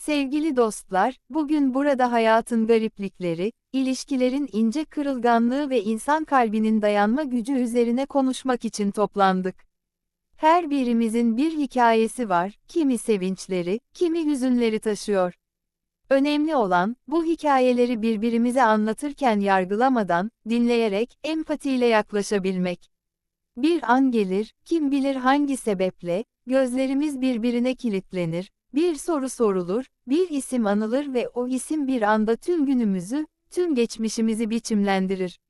Sevgili dostlar, bugün burada hayatın gariplikleri, ilişkilerin ince kırılganlığı ve insan kalbinin dayanma gücü üzerine konuşmak için toplandık. Her birimizin bir hikayesi var, kimi sevinçleri, kimi hüzünleri taşıyor. Önemli olan, bu hikayeleri birbirimize anlatırken yargılamadan, dinleyerek, empatiyle yaklaşabilmek. Bir an gelir, kim bilir hangi sebeple, gözlerimiz birbirine kilitlenir, bir soru sorulur, bir isim anılır ve o isim bir anda tüm günümüzü, tüm geçmişimizi biçimlendirir.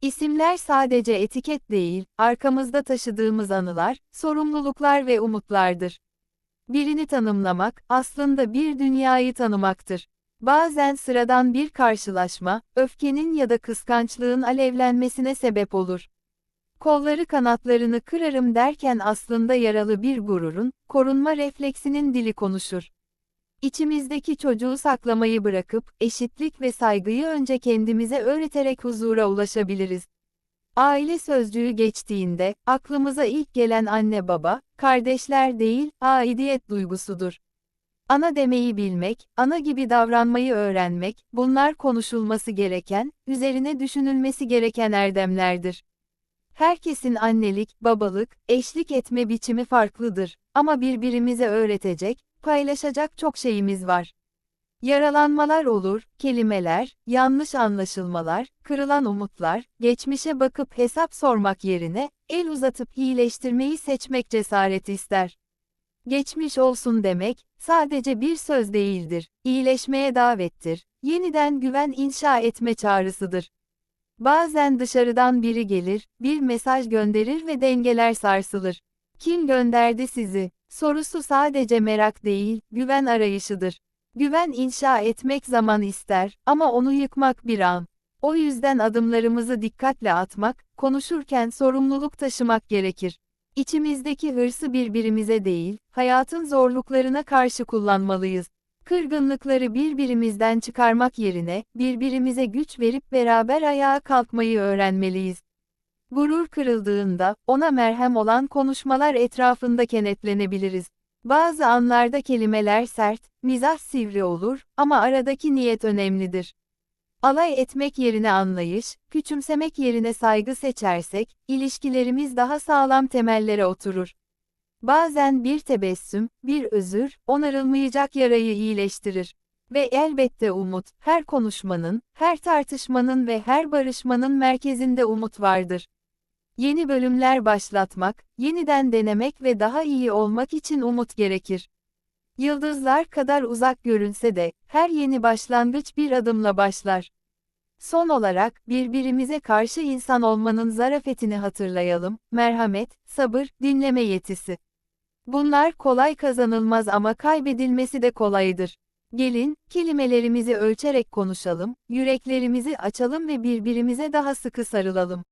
İsimler sadece etiket değil, arkamızda taşıdığımız anılar, sorumluluklar ve umutlardır. Birini tanımlamak, aslında bir dünyayı tanımaktır. Bazen sıradan bir karşılaşma, öfkenin ya da kıskançlığın alevlenmesine sebep olur. Kolları kanatlarını kırarım derken aslında yaralı bir gururun, korunma refleksinin dili konuşur. İçimizdeki çocuğu saklamayı bırakıp, eşitlik ve saygıyı önce kendimize öğreterek huzura ulaşabiliriz. Aile sözcüğü geçtiğinde, aklımıza ilk gelen anne baba, kardeşler değil, aidiyet duygusudur. Ana demeyi bilmek, ana gibi davranmayı öğrenmek, bunlar konuşulması gereken, üzerine düşünülmesi gereken erdemlerdir. Herkesin annelik, babalık, eşlik etme biçimi farklıdır ama birbirimize öğretecek, paylaşacak çok şeyimiz var. Yaralanmalar olur, kelimeler, yanlış anlaşılmalar, kırılan umutlar, geçmişe bakıp hesap sormak yerine, el uzatıp iyileştirmeyi seçmek cesaret ister. Geçmiş olsun demek, sadece bir söz değildir, iyileşmeye davettir, yeniden güven inşa etme çağrısıdır. Bazen dışarıdan biri gelir, bir mesaj gönderir ve dengeler sarsılır. Kim gönderdi sizi? Sorusu sadece merak değil, güven arayışıdır. Güven inşa etmek zaman ister ama onu yıkmak bir an. O yüzden adımlarımızı dikkatle atmak, konuşurken sorumluluk taşımak gerekir. İçimizdeki hırsı birbirimize değil, hayatın zorluklarına karşı kullanmalıyız. Kırgınlıkları birbirimizden çıkarmak yerine, birbirimize güç verip beraber ayağa kalkmayı öğrenmeliyiz. Gurur kırıldığında, ona merhem olan konuşmalar etrafında kenetlenebiliriz. Bazı anlarda kelimeler sert, mizah sivri olur ama aradaki niyet önemlidir. Alay etmek yerine anlayış, küçümsemek yerine saygı seçersek, ilişkilerimiz daha sağlam temellere oturur. Bazen bir tebessüm, bir özür, onarılmayacak yarayı iyileştirir. Ve elbette umut, her konuşmanın, her tartışmanın ve her barışmanın merkezinde umut vardır. Yeni bölümler başlatmak, yeniden denemek ve daha iyi olmak için umut gerekir. Yıldızlar kadar uzak görünse de, her yeni başlangıç bir adımla başlar. Son olarak, birbirimize karşı insan olmanın zarafetini hatırlayalım, merhamet, sabır, dinleme yetisi. Bunlar kolay kazanılmaz ama kaybedilmesi de kolaydır. Gelin, kelimelerimizi ölçerek konuşalım, yüreklerimizi açalım ve birbirimize daha sıkı sarılalım.